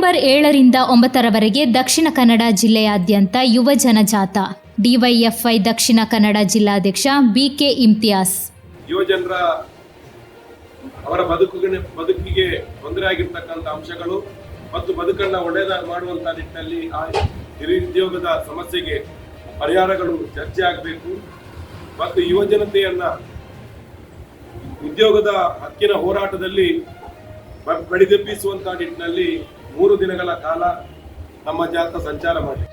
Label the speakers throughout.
Speaker 1: September ಏಳರಿಂದ ಒಂಬತ್ತರವರೆಗೆ ದಕ್ಷಿಣ ಕನ್ನಡ ಜಿಲ್ಲೆಯಾದ್ಯಂತ ಯುವ ಜನಜಾಥಾ ಡಿವೈಎಫ್ಐ ದಕ್ಷಿಣ ಕನ್ನಡ ಜಿಲ್ಲಾಧ್ಯಕ್ಷ ಬಿಕೆ ಇಮ್ತಿಯಾಸ್
Speaker 2: ಯುವಜನರ ಅವರ ಬದುಕಿಗೆ ಬದುಕಿಗೆ ತೊಂದರೆ ಅಂಶಗಳು ಮತ್ತು ಬದುಕನ್ನ ಒಳ್ಳೆಯದ ಮಾಡುವಂತ ನಿಟ್ಟಿನಲ್ಲಿ ಆ ನಿರುದ್ಯೋಗದ ಸಮಸ್ಯೆಗೆ ಪರಿಹಾರಗಳು ಚರ್ಚೆ ಆಗಬೇಕು. ಮತ್ತು ಯುವ ಜನತೆಯನ್ನ ಉದ್ಯೋಗದ ಹಕ್ಕಿನ ಹೋರಾಟದಲ್ಲಿ ಬ- ಬಡಿದೆಬ್ಬಿಸುವಂತ ನಿಟ್ಟಿನಲ್ಲಿ ಮೂರು ದಿನಗಳ ಕಾಲ ನಮ್ಮ ಜಾಥಾ ಸಂಚಾರ ಮಾಡಿ.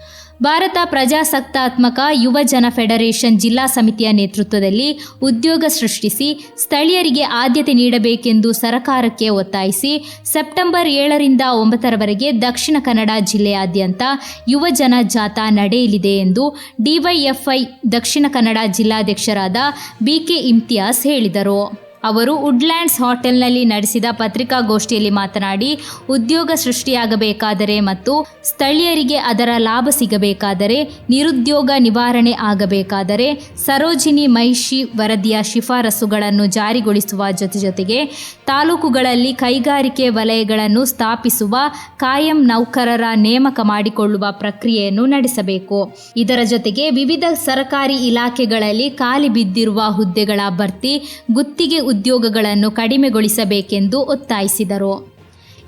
Speaker 1: ಭಾರತ ಪ್ರಜಾಸತ್ತಾತ್ಮಕ ಯುವಜನ ಫೆಡರೇಷನ್ ಜಿಲ್ಲಾ ಸಮಿತಿಯ ನೇತೃತ್ವದಲ್ಲಿ ಉದ್ಯೋಗ ಸೃಷ್ಟಿಸಿ ಸ್ಥಳೀಯರಿಗೆ ಆದ್ಯತೆ ನೀಡಬೇಕೆಂದು ಸರಕಾರಕ್ಕೆ ಒತ್ತಾಯಿಸಿ ಸೆಪ್ಟೆಂಬರ್ ಏಳರಿಂದ ಒಂಬತ್ತರವರೆಗೆ ದಕ್ಷಿಣ ಕನ್ನಡ ಜಿಲ್ಲೆಯಾದ್ಯಂತ ಯುವ ಜನ ಜಾಥಾ ನಡೆಯಲಿದೆ ಎಂದು ಡಿವೈಎಫ್ಐ ದಕ್ಷಿಣ ಕನ್ನಡ ಜಿಲ್ಲಾಧ್ಯಕ್ಷರಾದ ಬಿಕೆ ಇಮ್ತಿಯಾಸ್ ಹೇಳಿದರು. ಅವರು ವುಡ್ಲ್ಯಾಂಡ್ಸ್ ಹೋಟೆಲ್ನಲ್ಲಿ ನಡೆಸಿದ ಪತ್ರಿಕಾಗೋಷ್ಠಿಯಲ್ಲಿ ಮಾತನಾಡಿ, ಉದ್ಯೋಗ ಸೃಷ್ಟಿಯಾಗಬೇಕಾದರೆ ಮತ್ತು ಸ್ಥಳೀಯರಿಗೆ ಅದರ ಲಾಭ ಸಿಗಬೇಕಾದರೆ, ನಿರುದ್ಯೋಗ ನಿವಾರಣೆ ಆಗಬೇಕಾದರೆ ಸರೋಜಿನಿ ಮಹಿಷಿ ವರದಿಯ ಶಿಫಾರಸುಗಳನ್ನು ಜಾರಿಗೊಳಿಸುವ ಜೊತೆ ಜೊತೆಗೆ ತಾಲೂಕುಗಳಲ್ಲಿ ಕೈಗಾರಿಕೆ ವಲಯಗಳನ್ನು ಸ್ಥಾಪಿಸುವ ಕಾಯಂ ನೌಕರರ ನೇಮಕ ಮಾಡಿಕೊಳ್ಳುವ ಪ್ರಕ್ರಿಯೆಯನ್ನು ನಡೆಸಬೇಕು. ಇದರ ಜೊತೆಗೆ ವಿವಿಧ ಸರ್ಕಾರಿ ಇಲಾಖೆಗಳಲ್ಲಿ ಖಾಲಿ ಬಿದ್ದಿರುವ ಹುದ್ದೆಗಳ ಭರ್ತಿ, ಗುತ್ತಿಗೆ ಉದ್ಯೋಗಗಳನ್ನು ಕಡಿಮೆಗೊಳಿಸಬೇಕೆಂದು ಒತ್ತಾಯಿಸಿದರು.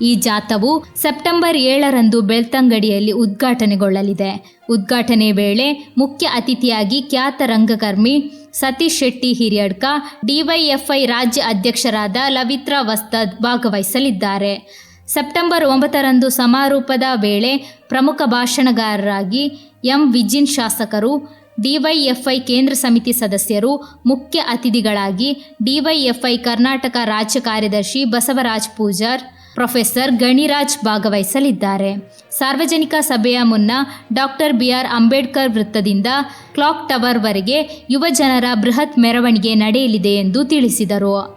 Speaker 1: ಈ ಜಾಥವು ಸೆಪ್ಟೆಂಬರ್ ಏಳರಂದು ಬೆಳ್ತಂಗಡಿಯಲ್ಲಿ ಉದ್ಘಾಟನೆಗೊಳ್ಳಲಿದೆ. ಉದ್ಘಾಟನೆ ವೇಳೆ ಮುಖ್ಯ ಅತಿಥಿಯಾಗಿ ಖ್ಯಾತ ರಂಗಕರ್ಮಿ ಸತೀಶ್ ಶೆಟ್ಟಿ ಹಿರಿಯಡ್ಕ, ಡಿವೈಎಫ್ಐ ರಾಜ್ಯ ಅಧ್ಯಕ್ಷರಾದ ಲವಿತ್ರಾ ವಸ್ತದ್ ಭಾಗವಹಿಸಲಿದ್ದಾರೆ. ಸೆಪ್ಟೆಂಬರ್ ಒಂಬತ್ತರಂದು ಸಮಾರೋಪದ ವೇಳೆ ಪ್ರಮುಖ ಭಾಷಣಗಾರರಾಗಿ ಎಂ. ವಿಜಿನ್ ಶಾಸಕರು ಡಿವೈಎಫ್ಐ ಕೇಂದ್ರ ಸಮಿತಿ ಸದಸ್ಯರು ಮುಖ್ಯ ಅತಿಥಿಗಳಾಗಿ ಡಿವೈಎಫ್ಐ ಕರ್ನಾಟಕ ರಾಜ್ಯ ಕಾರ್ಯದರ್ಶಿ ಬಸವರಾಜ್ ಪೂಜಾರ್, ಪ್ರೊಫೆಸರ್ ಗಣಿರಾಜ್ ಭಾಗವಹಿಸಲಿದ್ದಾರೆ. ಸಾರ್ವಜನಿಕ ಸಭೆಯ ಮುನ್ನ ಡಾಕ್ಟರ್ ಬಿಆರ್ ಅಂಬೇಡ್ಕರ್ ವೃತ್ತದಿಂದ ಕ್ಲಾಕ್ ಟವರ್ವರೆಗೆ ಯುವಜನರ ಬೃಹತ್ ಮೆರವಣಿಗೆ ನಡೆಯಲಿದೆ ಎಂದು ತಿಳಿಸಿದರು.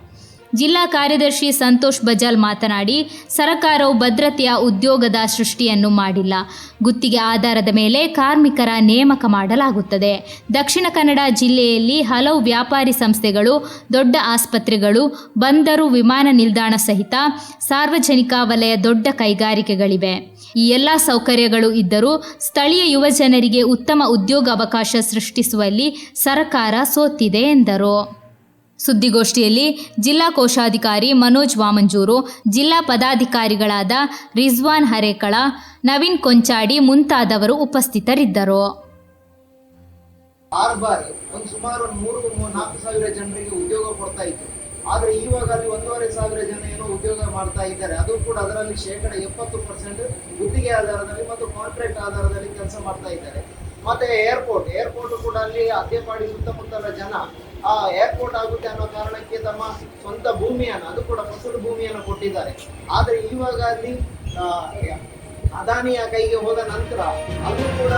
Speaker 1: ಜಿಲ್ಲಾ ಕಾರ್ಯದರ್ಶಿ ಸಂತೋಷ್ ಬಜಾಲ್ ಮಾತನಾಡಿ, ಸರಕಾರವು ಭದ್ರತೆಯ ಉದ್ಯೋಗದ ಸೃಷ್ಟಿಯನ್ನು ಮಾಡಿಲ್ಲ. ಗುತ್ತಿಗೆ ಆಧಾರದ ಮೇಲೆ ಕಾರ್ಮಿಕರ ನೇಮಕ ಮಾಡಲಾಗುತ್ತದೆ. ದಕ್ಷಿಣ ಕನ್ನಡ ಜಿಲ್ಲೆಯಲ್ಲಿ ಹಲವು ವ್ಯಾಪಾರಿ ಸಂಸ್ಥೆಗಳು, ದೊಡ್ಡ ಆಸ್ಪತ್ರೆಗಳು, ಬಂದರು ವಿಮಾನ ನಿಲ್ದಾಣ ಸಹಿತ ಸಾರ್ವಜನಿಕ ವಲಯ ದೊಡ್ಡ ಕೈಗಾರಿಕೆಗಳಿವೆ. ಈ ಎಲ್ಲ ಸೌಕರ್ಯಗಳು ಇದ್ದರೂ ಸ್ಥಳೀಯ ಯುವ ಜನರಿಗೆ ಉತ್ತಮ ಉದ್ಯೋಗ ಅವಕಾಶ ಸೃಷ್ಟಿಸುವಲ್ಲಿ ಸರ್ಕಾರ ಸೋತಿದೆ ಎಂದರು. ಸುದ್ದಿಗೋಷ್ಠಿಯಲ್ಲಿ ಜಿಲ್ಲಾ ಕೋಶಾಧಿಕಾರಿ ಮನೋಜ್ ವಾಮಂಜೂರು, ಜಿಲ್ಲಾ ಪದಾಧಿಕಾರಿಗಳಾದ ರಿಜ್ವಾನ್ ಹರೇಕಳ, ನವೀನ್ ಕೊಂಚಾಡಿ ಮುಂತಾದವರು ಉಪಸ್ಥಿತರಿದ್ದರು.
Speaker 3: ಆರು ಬಾರಿ, ಒಂದು ಸುಮಾರು ಒಂದು ಮೂರು, ನಾಲ್ಕು ಸಾವಿರ ಜನರಿಗೆ ಉದ್ಯೋಗ ಕೊಡ್ತಾ ಇತ್ತು ಆದರೆ ಇವಾಗ ಅಲ್ಲಿ ಒಂದೂವರೆ ಸಾವಿರ ಜನ ಏನೋ ಉದ್ಯೋಗ ಮಾಡ್ತಾ ಇದ್ದಾರೆ. ಅದು ಕೂಡ ಅದರಲ್ಲಿ ಶೇಕಡ ಎಪ್ಪತ್ತು ಪರ್ಸೆಂಟ್ ಗುತ್ತಿಗೆ ಆಧಾರದಲ್ಲಿ ಮತ್ತು ಕಾಂಟ್ರಾಕ್ಟ್ ಆಧಾರದಲ್ಲಿ ಕೆಲಸ ಮಾಡ್ತಾ ಇದ್ದಾರೆ. ಮತ್ತೆ ಏರ್ಪೋರ್ಟ್ ಏರ್ಪೋರ್ಟ್ ಕೂಡ ಅಲ್ಲಿ ಅದ್ದೆಪಾಡಿ ಸುತ್ತಮುತ್ತಲ ಜನ. ಆ ಏರ್ಪೋರ್ಟ್ ಆಗುತ್ತೆ ಅನ್ನೋ ಕಾರಣಕ್ಕೆ ತಮ್ಮ ಸ್ವಂತ ಭೂಮಿಯನ್ನು, ಅದು ಕೂಡ ಫಸಲು ಭೂಮಿಯನ್ನು ಕೊಟ್ಟಿದ್ದಾರೆ. ಆದರೆ ಇವಾಗ ಅಲ್ಲಿ ಅದಾನಿಯ ಕೈಗೆ ಹೋದ ನಂತರ, ಅದು ಕೂಡ